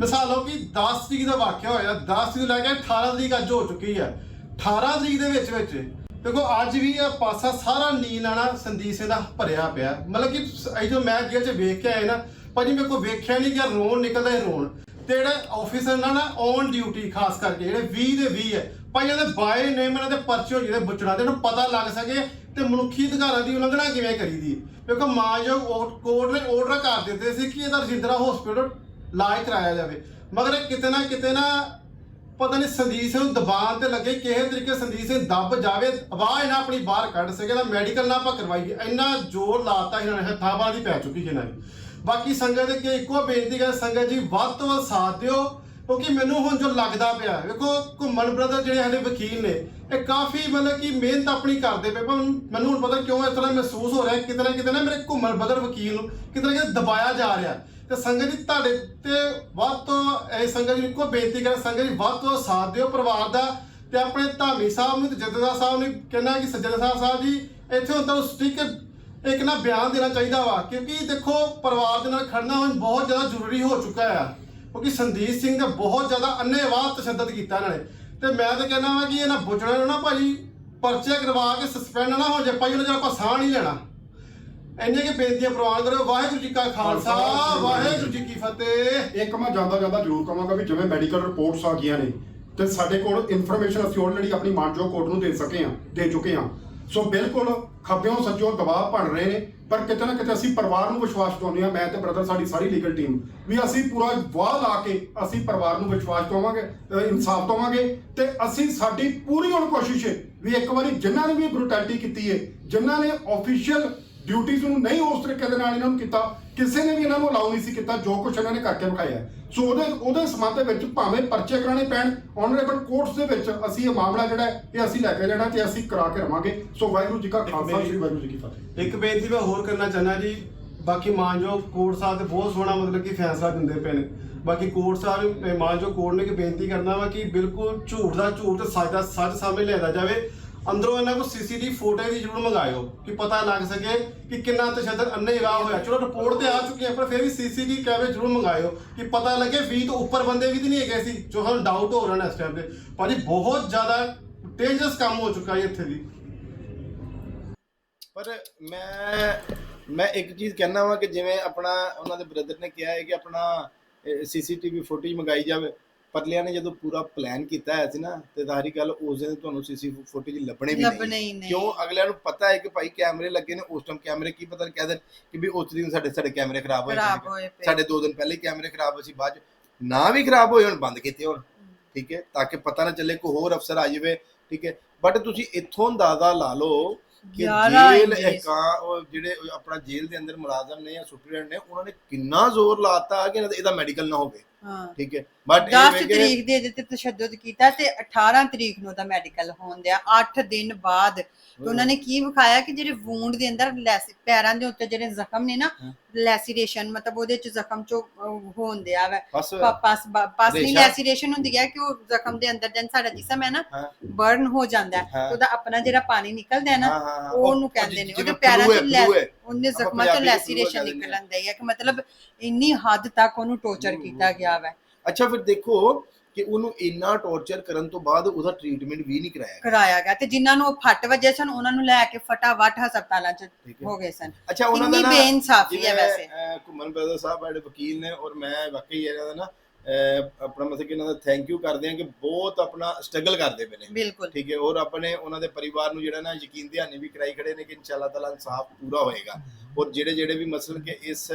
ਮਿਸਾਲ ਲਓ ਕਿ 10 ਤਰੀਕ ਦਾ ਵਾਕਿਆ ਹੋਇਆ 10 ਤਰੀਕ ਤੋਂ ਲੈ ਕੇ 18 ਤਰੀਕ ਅੱਜ ਹੋ ਚੁੱਕੀ ਹੈ 18 ਤਰੀਕ ਦੇ ਵਿੱਚ ਵਿੱਚ ਦੇਖੋ, ਅੱਜ ਵੀ ਇਹ ਪਾਸਾ ਸਾਰਾ ਨੀਂਦ ਆਣਾ ਸੰਦੀਪ ਸਿੰਘ ਦਾ ਭਰਿਆ ਪਿਆ। ਮਤਲਬ ਕਿ ਅਸੀਂ ਜੋ ਮੈਂ ਜੇਲ੍ਹ 'ਚ ਵੇਖ ਕੇ ਆਇਆ ਨਾ, ਭਾਜੀ ਮੇਰੇ ਕੋਲ ਵੇਖਿਆ ਨਹੀਂ ਗਿਆ, ਰੋਣ ਨਿਕਲਦਾ ਹੈ ਰੋਣ। ਤੇ ਜਿਹੜੇ ਆਫੀਸਰ ਨਾਲ ਨਾ ਔਨ ਡਿਊਟੀ ਖਾਸ ਕਰਕੇ ਜਿਹੜੇ 20 ਦੇ 20 ਹੈ, ਭਾਈ ਇਹਦੇ ਬਾਏ ਨੇਮ ਇਹਨਾਂ ਦੇ ਪਰਚੇ ਹੋ ਜਿਹੜੇ ਬੁੱਚਣਾ ਤੇ ਨੂੰ ਪਤਾ ਲੱਗ ਸਕੇ ਤੇ ਮਨੁੱਖੀ ਅਧਿਕਾਰਾਂ ਦੀ ਉਲੰਘਣਾ ਕਿਵੇਂ ਕਰੀਦੀ ਹੈ। ਕਿਉਂਕਿ ਮਾਨਯੋਗ ਕੋਰਟ ਨੇ ਆਰਡਰ ਕਰ ਦਿੱਤੇ ਸੀ ਕਿ ਇਹਦਾ ਰਜਿੰਦਰਾ ਹਸਪੀਟਲ ਇਲਾਜ ਕਰਾਇਆ ਜਾਵੇ। ਮਗਰ ਇਹ ਕਿਤੇ ਨਾ ਕਿਤੇ ਨਾ ਪਤਾ ਨਹੀਂ ਸੰਦੀਪ ਸਿੰਘ ਨੂੰ ਦਬਾਅ ਤੇ ਲੱਗੇ ਕਿਸੇ ਤਰੀਕੇ ਸੰਦੀਪ ਸਿੰਘ ਦੱਬ ਜਾਵੇ, ਆਵਾਜ਼ ਨਾ ਆਪਣੀ ਬਾਹਰ ਕੱਢ ਸਕੇ ਤਾਂ ਮੈਡੀਕਲ ਨਾ ਆਪਾਂ ਕਰਵਾਈਏ। ਇੰਨਾ ਜ਼ੋਰ ਲਾਤਾ ਇਹਨਾਂ ਨੇ, ਹੱਥਾਂ ਬਾਹਰ ਦੀ ਪੈ ਚੁੱਕੀ ਇਹਨਾਂ ਨੇ। ਬਾਕੀ ਸੰਗਤ ਦੇ ਅੱਗੇ ਇੱਕੋ ਬੇਨਤੀ ਕਰ ਸੰਗਤ ਜੀ, ਵੱਧ ਤੋਂ ਵੱਧ ਸਾਥ ਦਿਓ, ਕਿਉਂਕਿ ਮੈਨੂੰ ਹੁਣ ਜੋ ਲੱਗਦਾ ਪਿਆ, ਵੇਖੋ, ਘੁੰਮਣ ਬ੍ਰਦਰ ਜਿਹੜੇ ਸਾਡੇ ਵਕੀਲ ਨੇ, ਇਹ ਕਾਫੀ ਮਤਲਬ ਕਿ ਮਿਹਨਤ ਆਪਣੀ ਕਰਦੇ ਪਏ, ਪਰ ਮੈਨੂੰ ਹੁਣ ਪਤਾ ਕਿਉਂ ਇਸ ਤਰ੍ਹਾਂ ਮਹਿਸੂਸ ਹੋ ਰਿਹਾ, ਕਿਤੇ ਨਾ ਕਿਤੇ ਨਾ ਮੇਰੇ ਘੁੰਮਣ ਬ੍ਰਦਰ ਵਕੀਲ ਨੂੰ ਕਿਤੇ ਨਾ ਕਿਤੇ ਦਬਾਇਆ ਜਾ ਰਿਹਾ। ਤੇ ਸੰਗਤ ਜੀ, ਤੁਹਾਡੇ ਤੇ ਵੱਧ ਤੋਂ, ਇਹ ਸੰਗਤ ਜੀ ਇੱਕੋ ਬੇਨਤੀ ਕਰ, ਸੰਗਤ ਜੀ, ਵੱਧ ਤੋਂ ਸਾਥ ਦਿਓ ਪਰਿਵਾਰ ਦਾ, ਤੇ ਆਪਣੇ ਧਾਮੀ ਸਾਹਿਬ ਨੂੰ ਤੇ ਜਥੇਦਾਰ ਸਾਹਿਬ ਨੂੰ ਕਹਿਣਾ ਕਿ ਸੱਜਣ ਸਾਹਿਬ ਸਾਹਿਬ ਜੀ, ਇੱਥੇ ਹੁਣ ਤਾਂ ਸਟਿਕ ਇੱਕ ਨਾ ਬਿਆਨ ਦੇਣਾ ਚਾਹੀਦਾ ਵਾ ਕਿਉਂਕਿ ਦੇਖੋ ਪਰਿਵਾਰ ਦੇ ਨਾਲ ਖੜਨਾ ਹੁਣ ਬਹੁਤ ਜ਼ਿਆਦਾ ਜ਼ਰੂਰੀ ਹੋ ਚੁੱਕਾ ਆ। ਕਿਉਂਕਿ ਸੰਦੀਪ ਸਿੰਘ ਨੇ ਬਹੁਤ ਜ਼ਿਆਦਾ ਅੰਨੇਵਾਹ ਤਸ਼ੱਦਦ ਕੀਤਾ ਇਹਨਾਂ ਨੇ। ਤੇ ਮੈਂ ਤਾਂ ਕਹਿੰਦਾ ਵਾਂ ਕਿ ਇਹਨਾਂ ਬੁੱਚੜਾਂ ਨੂੰ ਨਾ ਭਾਈ ਪਰਚੇ ਕਰਵਾ ਕੇ ਸਸਪੈਂਡ ਨਾ ਹੋ ਜਾਏ ਭਾਈ ਉਹਨਾਂ ਜਿਹੜਾ ਆਪਾਂ ਸਾਹ ਨਹੀਂ ਲੈਣਾ। ਇੰਨੇ ਕਿ ਬੇਨਤੀਆਂ ਪ੍ਰਵਾਨ ਕਰੋ। ਵਾਹਿਗੁਰੂ ਜੀ ਕਾ ਖਾਲਸਾ ਵਾਹਿਗੁਰੂ ਜੀ ਕੀ ਫਤਿਹ। ਇੱਕ ਮੈਂ ਜਾਂਦਾ ਜਾਂਦਾ ਜ਼ਰੂਰ ਕਹਾਂਗਾ ਵੀ ਜਿਵੇਂ ਮੈਡੀਕਲ ਰਿਪੋਰਟਸ ਆ ਗਈਆਂ ਨੇ ਤੇ ਸਾਡੇ ਕੋਲ ਇਨਫੋਰਮੇਸ਼ਨ ਅਸੀਂ ਆਲਰੇਡੀ ਆਪਣੀ ਮਾਨਜੋ ਕੋਰਟ ਨੂੰ ਦੇ ਸਕੇ ਹਾਂ ਦੇ ਚੁੱਕੇ ਹਾਂ ਸੋ ਬਿਲਕੁਲ ਖੱਬਿਓਂ ਸੱਜੋਂ ਦਬਾਅ ਬਣ ਰਹੇ ਨੇ, ਪਰ ਕਿਤੇ ਨਾ ਕਿਤੇ ਅਸੀਂ ਪਰਿਵਾਰ ਨੂੰ ਵਿਸ਼ਵਾਸ ਦਿਵਾਉਂਦੇ ਹਾਂ, ਮੈਂ ਤੇ ਬ੍ਰਦਰ ਸਾਡੀ ਸਾਰੀ ਲੀਗਲ ਟੀਮ ਵੀ ਅਸੀਂ ਪੂਰਾ ਵਾਹ ਲਾ ਕੇ ਅਸੀਂ ਪਰਿਵਾਰ ਨੂੰ ਵਿਸ਼ਵਾਸ ਦਵਾਵਾਂਗੇ ਇਨਸਾਫ ਦਵਾਂਗੇ ਤੇ ਅਸੀਂ ਸਾਡੀ ਪੂਰੀ ਹੁਣ ਕੋਸ਼ਿਸ਼ ਹੈ ਵੀ ਇੱਕ ਵਾਰੀ ਜਿਨ੍ਹਾਂ ਨੇ ਵੀ ਬਰੂਟੈਲਿਟੀ ਕੀਤੀ ਹੈ, ਜਿਨ੍ਹਾਂ ਨੇ ਆਫੀਸ਼ੀਅਲ ਡਿਊਟੀਜ਼ ਨੂੰ ਨਹੀਂ ਉਸ ਤਰੀਕੇ ਦੇ ਨਾਲ ਇਹਨਾਂ ਨੂੰ ਕੀਤਾ ਕਿਸੇ ਨੇ ਵੀ ਇਹਨਾਂ ਨੂੰ ਅਲਾਉ ਨਹੀਂ ਸੀ ਕੀਤਾ ਜੋ ਕੁਝ ਇਹਨਾਂ ਨੇ ਕਰਕੇ ਵਿਖਾਇਆ ਸੋ ਉਹਦੇ ਉਹਦੇ ਸੰਬੰਧ ਵਿੱਚ ਭਾਵੇਂ ਪਰਚੇ ਕਰਾਣੇ ਪੈਣ ਆਨਰੇਬਲ ਕੋਰਟਸ ਦੇ ਵਿੱਚ ਅਸੀਂ ਇਹ ਮਾਮਲਾ ਜਿਹੜਾ ਇਹ ਅਸੀਂ ਲੈ ਕੇ ਜਾਣਾ ਤੇ ਅਸੀਂ ਕਰਾ ਕੇ ਰਵਾਂਗੇ। ਸੋ ਵਾਹਿਗੁਰੂ ਜੀ ਕਾ ਖਾਲਸਾ ਸ੍ਰੀ ਵਾਹਿਗੁਰੂ ਜੀ ਕੀ ਫਤਿਹ। ਇੱਕ ਬੇਨਤੀ ਮੈਂ ਹੋਰ ਕਰਨਾ ਚਾਹੁੰਦਾ ਜੀ ਬਾਕੀ ਮਾਨਜੋ ਕੋਰਟ ਸਾਹਿਬ ਤੇ ਬਹੁਤ ਸੋਹਣਾ ਮਤਲਬ ਕਿ ਫੈਸਲਾ ਦਿੰਦੇ ਪਏ ਨੇ। ਬਾਕੀ ਕੋਰਟ ਸਾਹਿਬ ਮਾਨਜੋ ਕੋਰਟ ਨੇ ਇੱਕ ਬੇਨਤੀ ਕਰਨਾ ਵਾ ਕਿ ਬਿਲਕੁਲ ਝੂਠ ਦਾ ਝੂਠ ਸੱਚ ਦਾ ਸੱਚ ਸਾਹਮਣੇ ਲਿਆਦਾ ਜਾਵੇ। ਅੰਦਰੋਂ ਇਹਨਾਂ ਕੋਲ ਸੀਸੀਟੀਵੀ ਫੋਟੋ ਵੀ ਜ਼ਰੂਰ ਮੰਗਾਇਓ ਕਿ ਪਤਾ ਲੱਗ ਸਕੇ ਕਿ ਕਿੰਨਾ ਤਸ਼ੱਦਦ ਅੰਨੇਵਾਹ ਹੋਇਆ। ਚਲੋ ਰਿਪੋਰਟ ਤੇ ਆ ਚੁੱਕੀ ਹੈ ਪਰ ਫਿਰ ਵੀ ਸੀਸੀਟੀਵੀ ਕੈਮਰੇ ਜ਼ਰੂਰ ਮੰਗਾਇਓ ਕਿ ਪਤਾ ਲੱਗੇ 20 ਤੋਂ ਉੱਪਰ ਬੰਦੇ ਵੀ ਤਾਂ ਨਹੀਂ ਹੈਗੇ ਸੀ, ਜੋ ਸਾਨੂੰ ਡਾਊਟ ਹੋ ਰਿਹਾ ਨੇ ਇਸ ਟਾਈਮ ਤੇ। ਭਾਜੀ, ਬਹੁਤ ਜ਼ਿਆਦਾ ਡੇਂਜਰਸ ਕੰਮ ਹੋ ਚੁੱਕਾ ਹੈ ਇੱਥੇ ਦੀ ਪਰ ਮੈਂ ਮੈਂ ਇੱਕ ਚੀਜ਼ ਕਹਿਣਾ ਵਾਂ ਕਿ ਜਿਵੇਂ ਆਪਣਾ ਉਹਨਾਂ ਦੇ ਬ੍ਰਦਰ ਨੇ ਕਿਹਾ ਹੈ ਕਿ ਆਪਣਾ ਸੀਸੀਟੀਵੀ ਫੁਟੇਜ ਮੰਗਾਈ ਜਾਵੇ। ਪਰਲਿਆਂ ਨੇ ਜਦੋਂ ਪੂਰਾ ਪਲਾਨ ਕੀਤਾ ਹੈ ਸੀ ਨਾ ਤੇ ਜ਼ਾਹਰੀ ਗੱਲ ਉਸ ਦਿਨ ਤੁਹਾਨੂੰ ਸੀਸੀ ਫੁਟੇਜ ਲੱਭਣੇ ਵੀ ਲੱਭਣੇ ਹੀ ਨਹੀਂ। ਕਿਉਂ? ਅਗਲਿਆਂ ਨੂੰ ਪਤਾ ਹੈ ਕਿ ਭਾਈ ਕੈਮਰੇ ਲੱਗੇ ਨੇ ਉਸ ਟਾਈਮ ਕੈਮਰੇ ਕੀ ਪਤਾ ਕਹਿ ਦੇਣ ਕਿ ਵੀ ਉਸ ਦਿਨ ਸਾਡੇ ਸਾਡੇ ਕੈਮਰੇ ਖਰਾਬ ਹੋਏ ਖਰਾਬ। ਸਾਡੇ ਦੋ ਦਿਨ ਪਹਿਲੇ ਕੈਮਰੇ ਖਰਾਬ ਹੋਏ ਸੀ ਬਾਅਦ ਨਾ ਵੀ ਖਰਾਬ ਹੋਏ ਹੁਣ ਬੰਦ ਕੀਤੇ ਹੁਣ। ਠੀਕ ਹੈ? ਤਾਂ ਕਿ ਪਤਾ ਨਾ ਚੱਲੇ ਕੋਈ ਹੋਰ ਅਫਸਰ ਆ ਜਾਵੇ ਠੀਕ ਹੈ? ਬਟ ਤੁਸੀਂ ਇੱਥੋਂ ਅੰਦਾਜ਼ਾ ਲਾ ਲਓ ਕਿ ਜੇਲ੍ਹ ਉਹ ਜਿਹੜੇ ਆਪਣਾ ਜੇਲ੍ਹ ਦੇ ਅੰਦਰ ਮੁਲਾਜ਼ਮ ਨੇ ਜਾਂ ਸੁਪਰੀਡੈਂਟ ਨੇ ਉਹਨਾਂ ਨੇ ਕਿੰਨਾ ਜ਼ੋਰ ਲਾਤਾ ਕਿ ਇਹਦਾ ਮੈਡੀਕਲ ਨਾ ਹੋਵੇ। ਹਾਂ ਠੀਕ ਹੈ ਬਟ 10 ਤਰੀਕ ਦੇ ਤੇ ਤਸ਼ੱਦਦ ਕੀਤਾ ਤੇ 18 ਤਰੀਕ ਨੂੰ ਉਹਦਾ ਮੈਡੀਕਲ ਹੋਣ ਦਿਆ 8 ਦਿਨ ਬਾਅਦ ਤੇ ਉਹਨਾਂ ਨੇ ਕੀ ਵਿਖਾਇਆ ਕਿ ਜਿਹੜੇ ਵੂੰਡ ਦੇ ਅੰਦਰ ਲੈਸੀ ਪੈਰਾਂ ਦੇ ਉੱਤੇ ਜਿਹੜੇ ਜ਼ਖਮ ਨੇ ਨਾ। ਲੈਸੀਰੇਸ਼ਨ ਮਤਲਬ ਉਹਦੇ ਚ ਜ਼ਖਮ ਚੋਂ ਹੋਣ ਦਿਆ ਵੈ ਪਸ ਪਸ ਨਹੀਂ ਰੇਸ਼ਾ। ਲੈਸੀਰੇਸ਼ਨ ਹੁੰਦੀ ਹੈ ਕਿ ਉਹ ਜ਼ਖਮ ਦੇ ਅੰਦਰ ਜਨ ਸਾਡਾ ਜਿਸਮ ਹੈ ਨਾ। ਬਰਨ ਹੋ ਜਾਂਦਾ ਹੈ ਉਹਦਾ ਆਪਣਾ ਜਿਹੜਾ ਪਾਣੀ ਨਿਕਲਦਾ ਹੈ ਨਾ। ਉਹ ਉਹਨੂੰ ਉਹ ਕਹਿੰਦੇ ਨੇ ਉਹਦੇ ਪੈਰਾਂ ਚ ਲੈ। ਉਹਨੇ ਜ਼ਖਮਾਂ ਤੋਂ ਲੈਸੀਰੇਸ਼ਨ ਨਿਕਲਣ ਦਈ ਹੈ ਕਿ ਮਤਲਬ ਇੰਨੀ ਹੱਦ ਤੱਕ ਉਹਨੂੰ ਟੌਰਚਰ ਕੀਤਾ ਗਿਆ ਵੈ ਅੱਛਾ ਫਿਰ ਦੇਖੋ ਕਿ ਉਹਨੂੰ ਇੰਨਾ ਟੌਰਚਰ ਕਰਨ ਤੋਂ ਬਾਅਦ ਉਹਦਾ ਟ੍ਰੀਟਮੈਂਟ ਵੀ ਨਹੀਂ ਕਰਾਇਆ ਗਿਆ। ਕਰਾਇਆ ਗਿਆ ਤੇ ਜਿਨ੍ਹਾਂ ਨੂੰ ਫੱਟ ਵੱਜੇ ਸਨ ਉਹਨਾਂ ਨੂੰ ਲੈ ਕੇ ਫਟਾਫਟ ਹਸਪਤਾਲਾਂ 'ਚ ਹੈ। ਹੋ ਗਏ ਸਨ ਅੱਛਾ ਉਹਨਾਂ ਦਾ ਨਾ ਬੇਇਨਸਾਫੀ ਹੈ ਵੈਸੇ। ਘੁੰਮਣ ਬ੍ਰਦਰ ਸਾਹਿਬ ਸਾਡੇ ਵਕੀਲ ਨੇ ਔਰ ਮੈਂ ਵਾਕਈ ਇਹਨਾਂ ਦਾ ਨਾ ਆਪਣਾ ਮਤਲਬ ਕਿ ਇਹਨਾਂ ਦਾ ਥੈਂਕ ਯੂ ਕਰਦੇ ਹਾਂ ਕਿ ਬਹੁਤ ਆਪਣਾ ਸਟਰਗਲ ਕਰਦੇ ਪਏ ਨੇ ਬਿਲਕੁਲ ਠੀਕ ਹੈ ਔਰ ਆਪਣੇ ਉਹਨਾਂ ਦੇ ਪਰਿਵਾਰ ਨੂੰ ਜਿਹੜਾ ਨਾ ਯਕੀਨ ਦਹਾਨੀ ਵੀ ਕਰਾਈ ਖੜੇ ਨੇ ਕਿ ਇਨਸ਼ਾਅੱਲਾ ਤਾਲਾ ਇਨਸਾਫ ਪੂਰਾ ਹੋਏਗਾ ਔਰ ਜਿਹੜੇ ਜਿਹੜੇ ਵੀ ਮਸਲ ਕਿ ਇਸ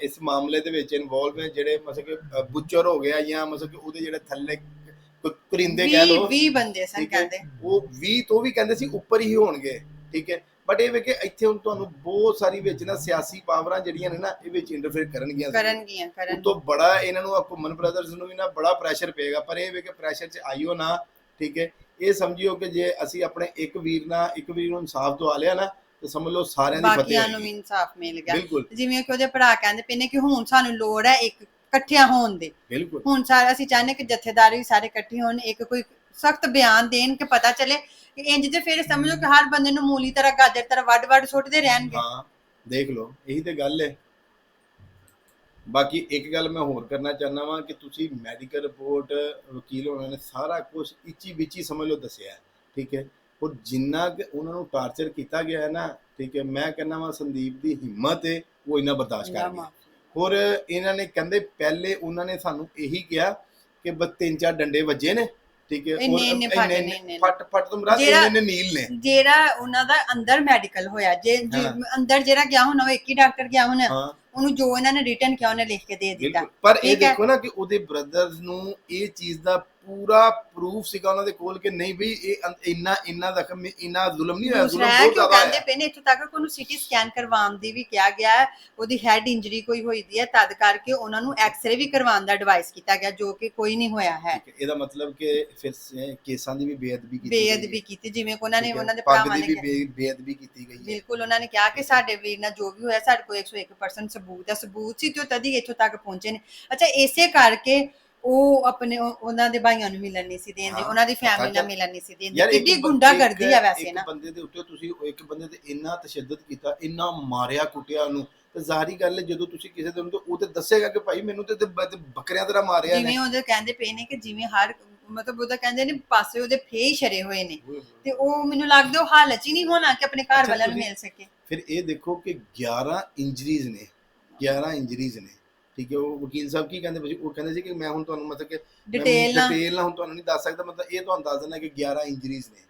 ਇਸ ਮਾਮਲੇ ਦੇ ਵਿੱਚ ਇਨਵੋਲਵ ਨੇ ਜਿਹੜੇ ਮਤਲਬ ਕਿ ਬੁੱਚਰ ਹੋ ਗਿਆ ਜਾਂ ਮਤਲਬ ਕਿ ਉਹਦੇ ਜਿਹੜੇ ਥੱਲੇ ਕਰਿੰਦੇ ਕਹਿ 20 ਲਓ। 20 ਬੰਦੇ ਸਨ ਹੈ? ਕਹਿੰਦੇ ਉਹ 20 ਤੋਂ ਵੀ ਕਹਿੰਦੇ ਸੀ ਉੱਪਰ ਹੀ ਹੋਣਗੇ। ਠੀਕ ਹੈ। ਬਟ ਇਹ ਵੇ ਕਿ ਇੱਥੇ ਹੁਣ ਤੁਹਾਨੂੰ ਬਹੁਤ ਸਾਰੀ ਵਿੱਚ ਨਾ ਸਿਆਸੀ ਪਾਵਰਾਂ ਜਿਹੜੀਆਂ ਨੇ ਨਾ ਇਹ ਵਿੱਚ ਇੰਟਰਫੇਅਰ ਕਰਨਗੀਆਂ ਕਰਨਗੀਆਂ ਕਰਨ ਤੋਂ ਬੜਾ ਇਹਨਾਂ ਨੂੰ ਆ ਘੁੰਮਨ ਬ੍ਰਦਰਸ ਨੂੰ ਵੀ ਨਾ ਬੜਾ ਪ੍ਰੈਸ਼ਰ ਪਏਗਾ। ਪਰ ਇਹ ਵੇ ਕਿ ਪ੍ਰੈਸ਼ਰ 'ਚ ਆਈਓ ਨਾ। ਠੀਕ ਹੈ। ਇਹ ਸਮਝਿਓ ਕਿ ਜੇ ਅਸੀਂ ਆਪਣੇ ਇੱਕ ਵੀਰ ਨਾਲ ਇੱਕ ਵੀਰ ਨੂੰ ਇਨਸਾਫ ਦਵਾ ਲਿਆ ਨਾ ਤੇ ਸਮਝ ਲਓ ਸਾਰਿਆਂ ਦੀ ਫਤਿਹ ਬਾਕੀਆਂ ਨੂੰ ਵੀ। ਇਨਸਾਫ ਮਿਲ ਗਿਆ। ਬਿਲਕੁਲ। ਜਿਵੇਂ ਕਿ ਉਹਦੇ ਭਰਾ ਕਹਿੰਦੇ ਪਏ ਨੇ ਕਿ ਹੁਣ ਸਾਨੂੰ ਲੋੜ ਹੈ ਇੱਕ ਇਕੱਠਿਆਂ ਹੋਣ ਦੀ। ਬਿਲਕੁਲ। ਹੁਣ ਸਾਰੇ ਅਸੀਂ ਚਾਹੁੰਦੇ ਕਿ ਜਥੇਦਾਰ ਵੀ ਸਾਰੇ ਇਕੱਠੇ ਹੋਣ ਇੱਕ ਕੋਈ ਸਖਤ ਬਿਆਨ ਦੇਣ ਕਿ ਪਤਾ ਚੱਲੇ ਕਿ ਇੰਜ ਤੇ ਫਿਰ ਸਮਝੋ ਕਿ ਹਰ ਬੰਦੇ ਨੂੰ ਮੂਲੀ ਤਰ੍ਹਾਂ ਗਾਜਰ ਤਰ੍ਹਾਂ ਵੱਡ ਵੱਡ ਸੁੱਟਦੇ ਰਹਿਣਗੇ। ਹਾਂ ਦੇਖ ਲਓ ਇਹੀ ਤੇ ਗੱਲ ਹੈ। ਬਾਕੀ ਇੱਕ ਗੱਲ ਮੈਂ ਹੋਰ ਕਰਨਾ ਚਾਹੁੰਦਾ ਵਾਂ ਕਿ ਤੁਸੀਂ ਮੈਡੀਕਲ ਰਿਪੋਰਟ ਵਕੀਲ ਹੋਣਾ ਨੇ ਸਾਰਾ ਕੁਝ ਇੱਚੀ ਵਿੱਚੀ ਸਮਝ ਲਓ ਦੱਸਿਆ ਹੈ, ਠੀਕ ਹੈ? ਔਰ ਜਿੰਨਾ ਕਿ ਉਹਨਾਂ ਨੂੰ ਟਾਰਚਰ ਕੀਤਾ ਗਿਆ ਹੈ ਨਾ ਠੀਕ ਹੈ ਮੈਂ ਕਹਿੰਦਾ ਵਾਂ ਸੰਦੀਪ ਦੀ ਹਿੰਮਤ ਹੈ ਉਹ ਇਹਨਾਂ ਬਰਦਾਸ਼ਤ ਕਰ ਗਈ ਔਰ ਇਹਨਾਂ ਨੇ ਕਹਿੰਦੇ ਪਹਿਲੇ ਉਹਨਾਂ ਨੇ ਸਾਨੂੰ ਇਹੀ ਕਿਹਾ ਕਿ ਬਸ ਤਿੰਨ ਚਾਰ ਡੰਡੇ ਵੱਜੇ ਨੇ ਠੀਕ ਹੈ ਇੰਨੇ- ਇੰਨੇ ਫੱਟ ਨੇ, ਫੱਟ ਫੱਟ ਤੋਂ ਮਰਾ ਇੰਨੇ ਇੰਨੇ ਨੀਲ ਨੇ। ਜਿਹੜਾ ਉਹਨਾਂ ਦਾ ਅੰਦਰ ਮੈਡੀਕਲ ਹੋਇਆ ਜੇ। ਅੰਦਰ ਜਿਹੜਾ ਗਿਆ ਹੁਣ ਉਹ ਇੱਕ ਹੀ ਡਾਕਟਰ ਗਿਆ ਹੁਣ ਉਹਨੂੰ ਜੋ ਇਹਨਾਂ ਨੇ ਰਿਟਨ ਕਿਹਾ ਉਹਨੇ ਲਿਖ ਕੇ ਦੇ ਦਿੱਤਾ। ਪਰ ਇਹ। ਦੇਖੋ ਨਾ ਕਿ ਉਹਦੇ ਬ੍ਰਦਰਸ ਨੂੰ ਇਹ ਚੀਜ਼ ਦਾ ਪੂਰਾ ਪ੍ਰੂਫ ਸੀਗਾ ਉਹਨਾਂ ਦੇ ਕੋਲ ਕਿ ਨਹੀਂ ਬਈ ਇਹ ਅੰ- ਇੰਨਾ ਇੰਨਾ ਜ਼ਖਮ ਇੰਨਾ ਜ਼ੁਲਮ ਨਹੀਂ ਹੋਇਆ ਜ਼ੁਲਮ ਬਹੁਤ ਜ਼ਿਆਦਾ ਕਹਿੰਦੇ ਪਏ ਨੇ ਇੱਥੋਂ ਤੱਕ ਕਿ ਉਹਨੂੰ ਸਿਟੀ ਸਕੈਨ ਕਰਵਾਉਣ ਦੀ ਵੀ ਕਿਹਾ ਗਿਆ ਹੈ ਉਹਦੀ ਹੈਡ ਇੰਜਰੀ ਕੋਈ ਹੋਈ ਦੀ ਹੈ ਤਦ ਕਰਕੇ ਉਹਨਾਂ ਨੂੰ ਐਕਸ-ਰੇ ਵੀ ਕਰਵਾਉਣ ਦਾ ਐਡਵਾਈਸ ਕੀਤਾ ਗਿਆ ਜੋ ਕਿ ਕੋਈ ਨਹੀਂ ਹੋਇਆ ਹੈ ਠੀਕ ਹੈ, ਇਹਦਾ ਮਤਲਬ ਕਿ ਫਿਰ ਸ- ਕੇਸਾਂ ਦੀ ਵੀ ਬੇਅਦਬੀ ਕੀਤੀ ਗਈ ਹੈ। ਬੇਅਦਬੀ ਕੀਤੀ ਜਿਵੇਂ ਕਿ ਉਹਨਾਂ ਨੇ ਠੀਕ ਹੈ, ਉਹਨਾਂ ਦੇ ਪੱਗ ਭਰਾਵਾਂ ਦੀ ਨੇ ਵੀ ਕਿਹਾ। ਬੇ- ਬੇਅਦਬੀ ਕੀਤੀ ਗਈ ਹੈ ਬਿਲਕੁਲ ਉਹਨਾਂ ਨੇ ਕਿਹਾ ਕਿ ਸਾਡੇ ਵੀਰ ਨਾਲ ਜੋ ਵੀ ਹੋਇਆ ਸਾਡੇ ਕੋਲ 101% ਸਬੂਤ ਹੈ ਸਬੂਤ ਸੀ ਉਹ ਤਦ ਹੀ ਇੱਥੋਂ ਤੱਕ ਪਹੁੰਚੇ ਨੇ ਅੱਛਾ ਇਸੇ ਕਰਕੇ ਉਹ ਆਪਣੇ ਉਹ- ਉਹਨਾਂ ਦੇ ਭਾਈਆਂ ਨੂੰ ਮਿਲਣ ਨਹੀਂ ਸੀ ਦੇਂਦੇ ਹਾਂ, ਉਹਨਾਂ ਦੀ ਫੈਮਿਲੀ ਨਾਲ ਮਿਲਣ ਨਹੀਂ ਸੀ ਦੇਂਦੇ। ਇੱਕ ਕਿੱਡੀ ਬੰਦੇ- ਗੁੰਡਾ ਕਰਦੀ ਆ ਇੱਕ- ਵੈਸੇ ਇੱਕ ਨਾ। ਬੰਦੇ ਦੇ ਉੱਤੇ ਤੁਸੀਂ ਇੱਕ ਬੰਦੇ ਤੇ ਇੰਨਾ ਤਸ਼ੱਦਦ ਕੀਤਾ ਇੰਨਾ ਮਾਰਿਆ ਕੁੱਟਿਆ ਉਹਨੂੰ ਤੇ ਜ਼ਾਹਰੀ ਗੱਲ ਹੈ ਜਦੋਂ ਤੁਸੀਂ ਕਿਸੇ ਦੇ ਉਹਨੂੰ ਉਹ ਤੇ ਦੱਸੇਗਾ ਕਿ ਭਾਈ ਮੈਨੂੰ ਤੇ ਤੇ ਬ- ਤੇ ਬੱਕਰਿਆਂ ਤਰ੍ਹਾਂ ਮਾਰਿਆ ਨੇ ਜਿਵੇਂ ਉਹਦੇ ਕਹਿੰਦੇ ਪਏ ਨੇ ਕਿ ਜਿਵੇਂ ਹਰ ਮਤਲਬ ਉਹਦਾ ਕਹਿੰਦੇ ਨੇ ਪਾਸੇ ਉਹਦੇ ਫੇ ਛਰੇ ਹੋਏ ਨੇ। ਤੇ ਉਹ ਮੈਨੂੰ ਲੱਗਦਾ ਉਹ ਹਾਲਤ ਹੀ ਨਹੀਂ ਹੋਣਾ ਕਿ ਆਪਣੇ ਘਰ ਅੱਛਾ, ਵਾਲਿਆਂ ਨੂੰ ਤੁਸੀਂ- ਮਿਲ ਸਕੇ। ਫਿਰ ਇਹ ਦੇਖੋ ਕਿ 11 ਇੰਜਰੀਜ਼ ਨੇ 11 ਇੰਜਰੀਜ਼ ਨੇ। ਠੀਕ ਹੈ ਉਹ ਵਕੀਲ ਸਾਹਿਬ ਕੀ ਕਹਿੰਦੇ ਉਹ ਕਹਿੰਦੇ ਸੀ ਕਿ ਮੈਂ ਹੁਣ ਤੁਹਾਨੂੰ ਮਤਲਬ ਕਿ ਡਿਟੇਲ ਨਾਲ। ਡਿਟੇਲ ਨਾਲ ਹੁਣ ਤੁਹਾਨੂੰ ਨਹੀਂ ਦੱਸ ਸਕਦਾ ਮਤਲਬ ਇਹ ਤੁਹਾਨੂੰ ਦੱਸ ਦਿੰਦਾ ਕਿ 11 ਇੰਜਰੀਜ਼ ਨੇ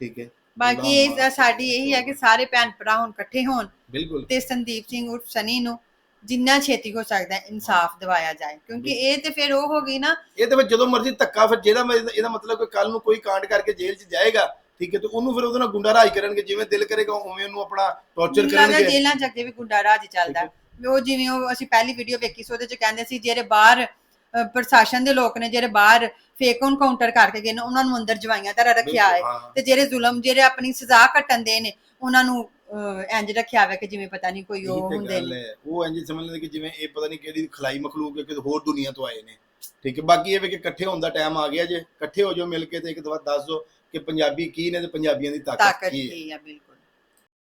ਠੀਕ ਹੈ। ਬਾਕੀ ਇਹ ਸਾਡੀ ਇਹੀ ਹੈ ਕਿ ਸਾਰੇ ਭੈਣ ਭਰਾ ਹੁਣ ਇਕੱਠੇ ਹੋਣ ਬਿਲਕੁਲ। ਤੇ ਸੰਦੀਪ ਸਿੰਘ ਉਰਫ ਸਨੀ ਨੂੰ ਜਿੰਨਾ ਛੇਤੀ ਹੋ ਸਕਦਾ ਹੈ ਇਨਸਾਫ ਦਿਵਾਇਆ ਜਾਏ ਕਿਉਂਕਿ ਇਹ ਤੇ ਫਿਰ ਉਹ ਹੋ ਗਈ ਨਾ ਇਹ ਤੇ ਫਿਰ ਜਦੋਂ ਮਰਜ਼ੀ ਧੱਕਾ ਫਿਰ ਜਿਹੜਾ ਇਹਦਾ ਮਤਲਬ ਕਿ ਕੱਲ ਨੂੰ ਕੋਈ ਕਾਂਡ ਕਰਕੇ ਜੇਲ੍ਹ 'ਚ ਜਾਏਗਾ ਠੀਕ ਹੈ ਤੇ ਉਹਨੂੰ ਫਿਰ ਉਹਦੇ ਨਾਲ ਗੁੰਡਾ ਰਾਜ ਕਰਨਗੇ ਜਿਵੇਂ ਦਿਲ ਕਰੇਗਾ ਉਵੇਂ ਉਹਨੂੰ ਆਪਣਾ ਟੌਰਚਰ ਕਰਨਗੇ। ਜੇਲ੍ਹਾਂ ਚ ਅੱਗੇ ਵੀ ਗੁੰਡਾ ਰਾਜ ਚੱਲਦਾ। ਉਹ ਜਿਵੇਂ ਉਹ ਅਸੀਂ ਪਹਿਲੀ ਵੀਡੀਓ ਵੇਖੀ ਸੀ ਉਹਦੇ ਚ ਕਹਿੰਦੇ ਸੀ ਜਿਹੜੇ ਬਾਹਰ ਅ, ਪ੍ਰਸ਼ਾਸਨ ਦੇ ਲੋਕ ਨੇ ਜਿਹੜੇ ਬਾਹਰ ਫੇਕ ਐਨਕਾਊਂਟਰ ਕਰਕੇ ਗਏ ਨੇ ਉਹਨਾਂ ਨੂੰ ਅੰਦਰ ਜਵਾਈਆਂ ਤਰ੍ਹਾਂ ਰੱਖਿਆ ਹੈ। ਬਿਲਕੁਲ, ਹਾਂ। ਤੇ ਜਿਹੜੇ ਜ਼ੁਲਮ ਜਿਹੜੇ ਆਪਣੀ ਸਜ਼ਾ ਕੱਟਣ ਦੇ ਨੇ ਉਹਨਾਂ ਨੂੰ ਅ, ਇੰਜ ਰੱਖਿਆ ਹੋਇਆ ਕਿ ਜਿਵੇਂ ਪਤਾ ਨਹੀਂ ਕੋਈ ਇਹੀ ਉਹ ਤੇ ਹੁੰਦੇ ਗੱਲ ਨੇ। ਹੈ। ਉਹ ਇੰਜ ਸਮਝ ਲੈਂਦੇ ਕਿ ਜਿਵੇਂ ਇਹ ਪਤਾ ਨਹੀਂ ਕਿਹੜੀ ਖਲਾਈ ਮਖਲੂਕ ਹੈ ਕਿ ਹੋਰ ਦੁਨੀਆ ਤੋਂ ਆਏ ਨੇ। ਠੀਕ ਹੈ ਬਾਕੀ ਇਹ ਵੀ ਕਿ ਇਕੱਠੇ ਹੋਣ ਦਾ ਟਾਈਮ ਆ ਗਿਆ ਜੇ ਇਕੱਠੇ ਹੋ ਜਾਓ ਮਿਲ ਕੇ ਤੇ ਇੱਕ ਦਫਾ ਦੱਸ ਦਿਓ ਕਿ ਪੰਜਾਬੀ ਕੀ ਨੇ ਤੇ ਪੰਜਾਬੀਆਂ ਦੀ ਤਾਕਤ ਤਾਕਤ ਕੀ ਹੈ। ਕੀ ਆ ਬਿਲਕੁਲ।